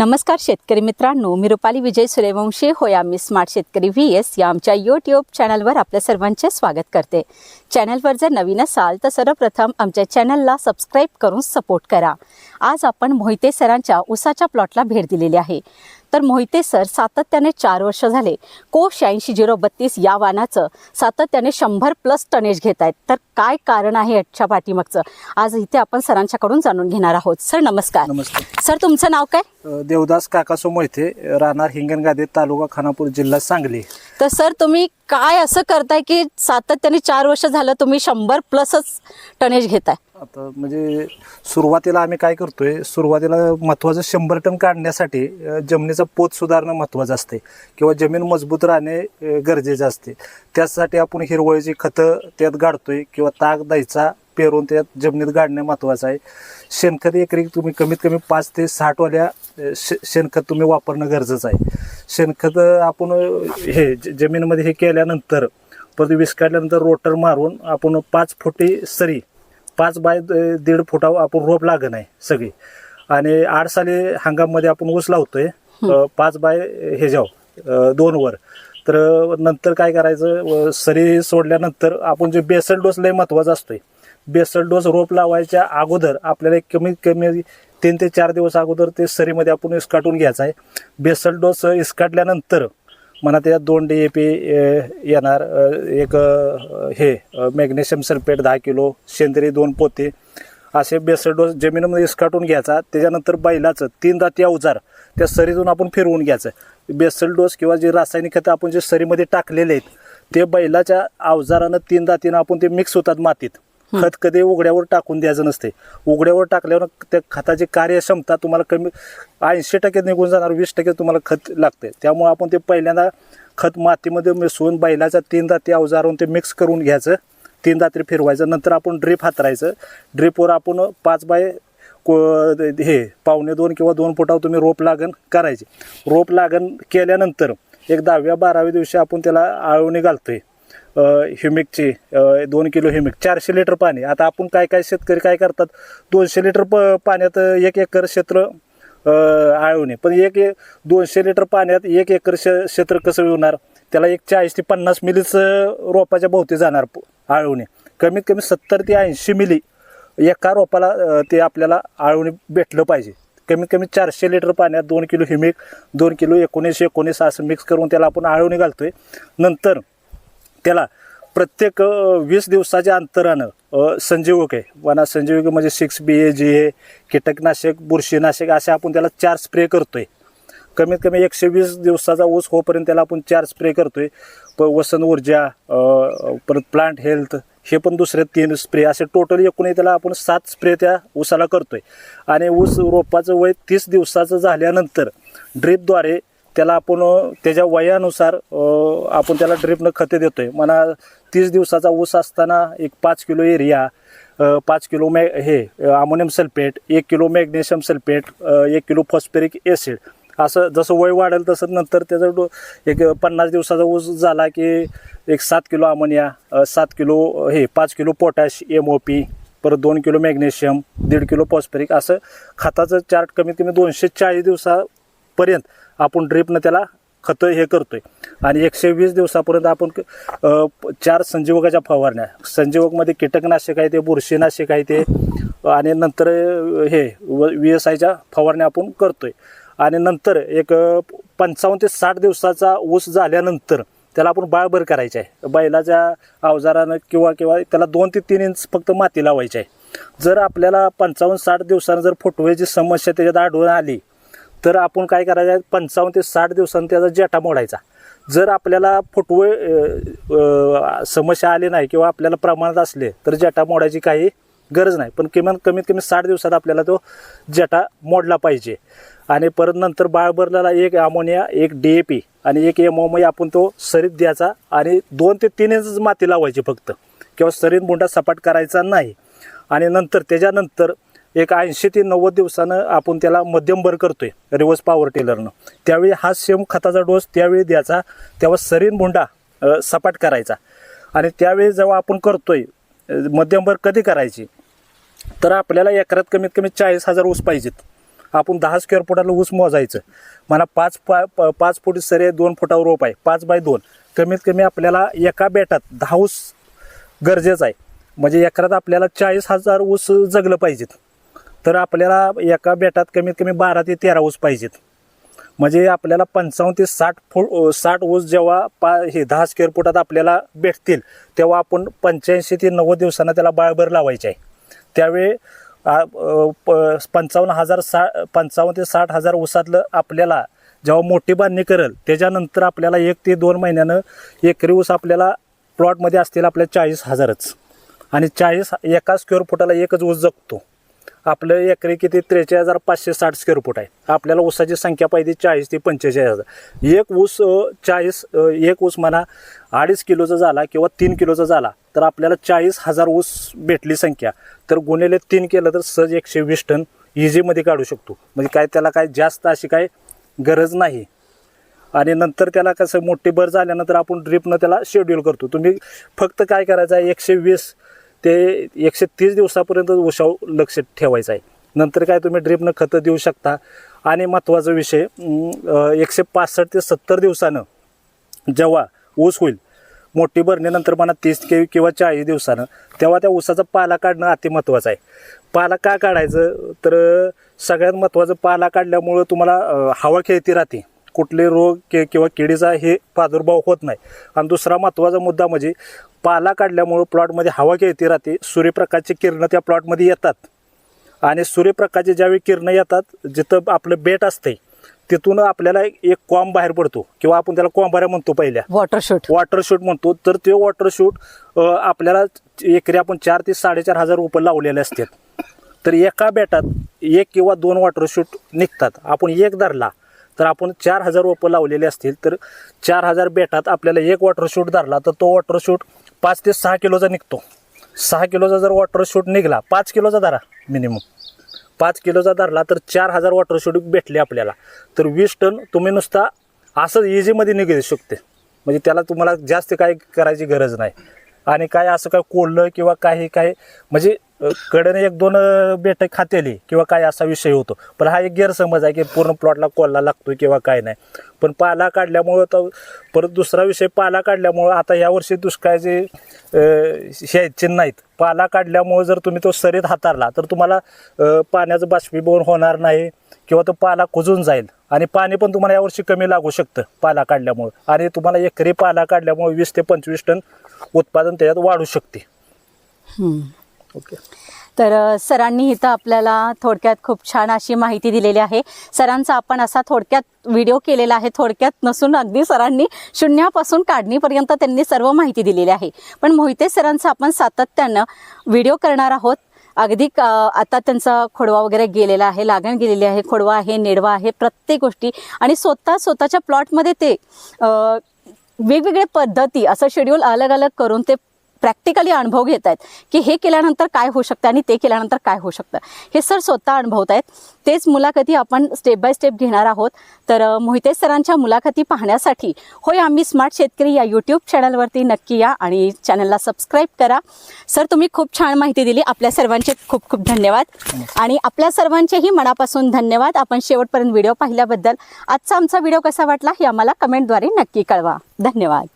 नमस्कार शेतकरी मित्रांनो मी रुपाली विजय सूर्यवंशी. होय आम्ही स्मार्ट शेतकरी व्ही एस या आमच्या यूट्यूब चॅनलवर आपल्या सर्वांचे स्वागत करते. चॅनलवर जर नवीन असाल तर सर्वप्रथम आमच्या चॅनलला सबस्क्राईब करून सपोर्ट करा. आज आपण मोहिते सरांच्या उसाच्या प्लॉटला भेट दिलेली आहे. तर मोहिते सर सातत्याने चार वर्ष झाले. को शहाऐंशी झिरो बत्तीस या वाहनाचं सातत्याने शंभर प्लस टनेज घेत आहेत. तर काय कारण आहे याच्या पाठीमागचं? आज इथे आपण सरांच्याकडून जाणून घेणार आहोत. सर नमस्कार. नमस्ते सर तुमचं नाव काय? देवदास काकासो मोहिते राहणार हिंगणगादे तालुका खानापूर जिल्हा सांगली. तर सर तुम्ही काय असं करताय की सातत्याने चार वर्ष झालं तुम्ही शंभर प्लसच टनेज घेताय? आता म्हणजे सुरुवातीला आम्ही काय करतोय सुरुवातीला महत्वाचं शंभर टन काढण्यासाठी जमिनीचा पोत सुधारणं महत्वाचं असते किंवा जमीन मजबूत राहणे गरजेचं असते. त्यासाठी आपण हिरवळीची खतं त्यात गाडतोय किंवा ताक द्यायचा पेरून त्यात जमिनीत गाडणे महत्त्वाचं आहे. शेणखत एकरी तुम्ही कमीत कमी पाच ते साठ वाल्या शे- शेणखत तुम्ही वापरणं गरजेचं आहे. शेणखत आपण हे जमिनीमध्ये हे केल्यानंतर परत विस्काडल्यानंतर रोटर मारून आपण पाच फुटी सरी पाच बाय दीड फुटा आपण रोप लागण आहे सगळी. आणि आठ साली हंगाममध्ये आपण ऊस लावतोय पाच बाय हे जाव दोन वर. तर नंतर काय करायचं? सरी सोडल्यानंतर आपण जे बेसल डोस लय महत्त्वाचा असतोय. बेसल डोस रोप लावायच्या अगोदर आपल्याला एक कमीत कमी तीन ते चार दिवस अगोदर ते सरीमध्ये आपण इसकाटून घ्यायचा आहे. बेसल डोस इसकाटल्यानंतर म्हणा त्याच्यात दोन डी ए पी येणार एक हे मॅग्नेशियम सल्फेट दहा किलो सेंद्रिय दोन पोते असे बेसल डोस जमिनीमध्ये इसकाटून घ्यायचा. त्याच्यानंतर बैलाचं तीन दाती अवजार त्या सरीतून आपण फिरवून घ्यायचं. बेसल डोस किंवा जे रासायनिक खतं आपण जे सरीमध्ये टाकलेले आहेत ते बैलाच्या अवजारानं तीन दातीनं आपण ते मिक्स होतात मातीत. खत कधी उघड्यावर टाकून द्यायचं नसते. उघड्यावर टाकल्यावर त्या खताची कार्यक्षमता तुम्हाला कमी ऐंशी टक्के निघून जाणार वीस टक्के तुम्हाला खत लागते. त्यामुळे आपण ते पहिल्यांदा खत मातीमध्ये मिसळून बैलाचा तीन दाती अवजारून ते मिक्स करून घ्यायचं. तीन दात्री फिरवायचं. नंतर आपण ड्रीप हातरायचं. ड्रीपवर आपण पाच बाय को हे पावणे दोन किंवा दोन फुटावर तुम्ही रोप लागण करायचे. रोप लागण केल्यानंतर एक दहाव्या बाराव्या दिवशी आपण त्याला आळवणी घालतोय. ह्युमिकची दोन किलो ह्युमिक चारशे लिटर पाणी. आता आपण काय काय शेतकरी काय करतात? दोनशे लिटर प पाण्यात एक एकर क्षेत्र आळवणे पण एक दोनशे लिटर पाण्यात एक एकर शे- क्षेत्र कसं होणार त्याला एक चाळीस ते पन्नास मिलीच रोपाच्या भोवती जाणार प- आळवणे कमीत कमी सत्तर ते ऐंशी मिली एका रोपाला ते आपल्याला आळवणी भेटलं पाहिजे. कमीत कमी चारशे लिटर पाण्यात दोन किलो ह्युमिक दोन किलो एकोणीस एकोणीस असं मिक्स करून त्याला आपण आळवणी घालतोय. नंतर त्याला प्रत्येक वीस दिवसाच्या अंतरानं संजीवक आहे. वना संजीवक म्हणजे सिक्स बी ए जी ए कीटकनाशक बुरशीनाशक असे आपण त्याला चार स्प्रे करतोय. कमीत कमी एकशे वीस दिवसाचा ऊस होईपर्यंत त्याला आपण चार स्प्रे करतोय. प वसन ऊर्जा परत प्लांट हेल्थ हे पण दुसरे तीन स्प्रे असे टोटल एकूणही त्याला आपण सात स्प्रे त्या ऊसाला करतोय. आणि ऊस रोपाचं वय तीस दिवसाचं झाल्यानंतर ड्रीपद्वारे त्याला आपण त्याच्या वयानुसार आपण त्याला ड्रिपनं खते देतोय. म्हणा तीस दिवसाचा ऊस असताना एक पाच किलो एरिया पाच किलो मॅ हे अमोनियम सल्फेट एक किलो मॅग्नेशियम सल्फेट एक किलो फॉस्फेरिक ॲसिड असं जसं वय वाढेल तसं नंतर त्याचा डो एक पन्नास दिवसाचा ऊस झाला की एक सात किलो अमोनिया सात किलो हे पाच kilo potash M O P परत दोन किलो मॅग्नेशियम दीड किलो फॉस्फेरिक असं खताचं चार्ट कमीत कमी दोनशे चाळीस दिवसापर्यंत आपण ड्रीपनं त्याला खतं हे करतो आहे आणि एकशे वीस दिवसापर्यंत आपण चार संजीवकाच्या फवारण्या. संजीवकमध्ये कीटकनाशक आहे ते बुरशीनाशक आहे ते आणि नंतर हे व्ही एस आयच्या फवारण्या आपण करतो आहे आणि नंतर एक पंचावन्न ते साठ दिवसाचा ऊस झाल्यानंतर त्याला आपण बाळभर करायचं आहे. बैलाच्या अवजारानं किंवा किंवा त्याला दोन ते तीन इंच फक्त माती लावायची आहे. जर आपल्याला पंचावन्न साठ दिवसानं जर फुटवेची समस्या त्याच्यात आढळून आली तर आपण काय करायचं आहे पंचावन्न ते साठ दिवसांनी त्याचा जेटा मोडायचा. जर आपल्याला फुटवे समस्या आली नाही किंवा आपल्याला प्रमाणात असले तर जेटा मोडायची काही गरज नाही. पण किमान कमीत कमी साठ दिवसात आपल्याला तो जेटा मोडला पाहिजे. आणि परत नंतर बाळबरला एक अमोनिया एक डी ए पी आणि एक एमओमय आपण तो सरीत द्यायचा आणि दोन ते तीन इंच माती लावायची फक्त. किंवा सरीत बुंडा सपाट करायचा नाही. आणि नंतर त्याच्यानंतर एक ऐंशी ते नव्वद दिवसानं आपण त्याला मध्यम करतो करतोय रिवर्स पॉवर टेलरनं त्यावेळी हा सेम खताचा डोस त्यावेळी द्यायचा तेव्हा सरीन भुंडा सपाट करायचा. आणि त्यावेळी जेव्हा आपण करतोय आहे मध्यम कधी करायची? तर आपल्याला एकरात कमीत कमी चाळीस हजार ऊस पाहिजेत. आपण दहा स्क्वेअर फुटाला ऊस मोजायचं. मला पाच पा प- पाच फूट सरे दोन फुटावर रोप आहे पाच बाय दोन. कमीत कमी आपल्याला एका बेटात दहा ऊस गरजेचं आहे. म्हणजे एकरात आपल्याला चाळीस हजार ऊस जगलं पाहिजेत. तर आपल्याला एका बेटात कमीत कमी बारा ते तेरा ऊस पाहिजेत. म्हणजे आपल्याला पंचावन्न ते साठ फूट साठ ऊस जेव्हा पा हे दहा स्क्वेअर फुटात आपल्याला भेटतील तेव्हा आपण पंच्याऐंशी ते नव्वद दिवसांना त्याला बाळभर लावायचे आहे. त्यावेळी प- पंचावन्न हजार सा पंचावन्न ते साठ हजार ऊसातलं आपल्याला जेव्हा मोठी बांधणी करेल त्याच्यानंतर आपल्याला एक ते दोन महिन्यानं एकरी ऊस आपल्याला प्लॉटमध्ये असतील आपल्या चाळीस हजारच. आणि चाळीस एका स्क्वेअर फुटाला एकच ऊस जगतो. आपलं एकरी किती? त्रेचाळीस हजार पाचशे साठ स्क्वेअर फूट आहे. आपल्याला ऊसाची संख्या पाहिजे चाळीस ते पंचेचाळीस हजार. एक ऊस चाळीस एक ऊस म्हणा अडीच किलोचा झाला किंवा तीन किलोचा झाला तर आपल्याला चाळीस हजार ऊस भेटली संख्या. तर गुन्हेले तीन केलं तर सहज एकशे वीस टन इझीमध्ये काढू शकतो. म्हणजे काय त्याला काय जास्त अशी काय गरज नाही. आणि नंतर त्याला कसं मोठी भर झाल्यानंतर आपण ड्रिपनं त्याला शेड्यूल करतो. तुम्ही फक्त काय करायचं आहे? एकशे वीस ते एकशे तीस दिवसापर्यंत उशाव लक्ष ठेवायचं आहे. नंतर काय तुम्ही ड्रिपनं खतं देऊ शकता. आणि महत्त्वाचा विषय एकशे पासष्ट ते सत्तर दिवसानं जेव्हा ऊस होईल मोठी भरणीनंतर म्हणा तीस के किंवा चाळीस दिवसानं तेव्हा त्या ऊसाचा पाला काढणं अति महत्त्वाचं आहे. पाला का काढायचं? तर सगळ्यात महत्त्वाचं पाला काढल्यामुळं तुम्हाला हवा खेळती राहते. कुठले रोग के किंवा किडीचा हे प्रादुर्भाव होत नाही. आणि दुसरा महत्त्वाचा मुद्दा म्हणजे पाला काढल्यामुळं प्लॉटमध्ये हवा खेळती राहते. सूर्यप्रकाशची किरणं त्या प्लॉटमध्ये येतात. आणि सूर्यप्रकाशचे ज्यावेळी किरणं येतात जिथं आपलं बेट असते तिथून आपल्याला एक कॉम बाहेर पडतो. किंवा आपण त्याला कॉम्बाऱ्या म्हणतो पहिल्या. वॉटर शूट वॉटर शूट म्हणतो. तर ते वॉटर शूट आपल्याला एकरी आपण चार ते साडेचार हजार रुपये लावलेले असतात. तर एका बेटात एक किंवा दोन वॉटर शूट निघतात. आपण एक धरला तर आपण चार हजार रोपं लावलेले असतील तर चार हजार बेटात आपल्याला एक वॉटर शूट धरला तर तो वॉटर शूट पाच ते सहा किलोचा निघतो. सहा किलोचा जर वॉटर शूट पाच किलोचा धरा मिनिमम पाच किलोचा धरला तर चार हजार वॉटर शूट भेटले आपल्याला. तर वीस टन तुम्ही नुसता असं इझीमध्ये निघू शकते. म्हणजे त्याला तुम्हाला जास्त काय करायची गरज नाही. आणि काय असं काय कोल्लं किंवा काही काय म्हणजे कडेने एक दोन बेट खातेली किंवा काय असा विषय होतो. पण हा एक गैरसमज आहे की पूर्ण प्लॉटला कोल्ला लागतो किंवा काय नाही. पण पाला काढल्यामुळं तर परत दुसरा विषय पाला काढल्यामुळं आता यावर्षी दुष्काळाचे अ, हे चिन्ह नाहीत. पाला काढल्यामुळं जर तुम्ही तो सरीत हाताळला तर तुम्हाला पाण्याचं बाष्पीभवन होणार नाही किंवा तो पाला कुजून जाईल. आणि पाणी पण तुम्हाला यावर्षी कमी लागू शकतं पाला काढल्यामुळं. आणि तुम्हाला एकरी पाला काढल्यामुळं वीस ते पंचवीस टन उत्पादन त्याच्यात वाढू शकते. ओके. तर सरांनी इथं आपल्याला थोडक्यात खूप छान अशी माहिती दिलेली आहे. सरांचा आपण असा थोडक्यात व्हिडिओ केलेला आहे. थोडक्यात नसून अगदी सरांनी शून्यापासून काढणीपर्यंत त्यांनी सर्व माहिती दिलेली आहे. पण मोहिते सरांचा आपण सातत्यानं व्हिडिओ करणार आहोत. अगदी आता त्यांचा खोडवा वगैरे गेलेला आहे लागण गेलेली आहे. खोडवा आहे नेडवा आहे प्रत्येक गोष्टी. आणि स्वतः स्वतःच्या प्लॉटमध्ये ते वेगवेगळ्या पद्धती असं शेड्यूल अलग अलग करून ते प्रॅक्टिकली अनुभव घेत आहेत की हे केल्यानंतर काय होऊ शकतं आणि ते केल्यानंतर काय होऊ शकतं. हे सर स्वतः अनुभवत आहेत. तेच मुलाखती आपण स्टेप बाय स्टेप घेणार आहोत. तर मोहिते सरांच्या मुलाखती पाहण्यासाठी होय आम्ही स्मार्ट शेतकरी या यूट्यूब चॅनलवरती नक्की या आणि चॅनलला सबस्क्राईब करा. सर तुम्ही खूप छान माहिती दिली. आपल्या सर्वांचे खूप खूप धन्यवाद. आणि आपल्या सर्वांचेही मनापासून धन्यवाद. आपण शेवटपर्यंत व्हिडिओ पाहिल्याबद्दल. आजचा आमचा व्हिडिओ कसा वाटला हे आम्हाला कमेंटद्वारे नक्की कळवा. धन्यवाद.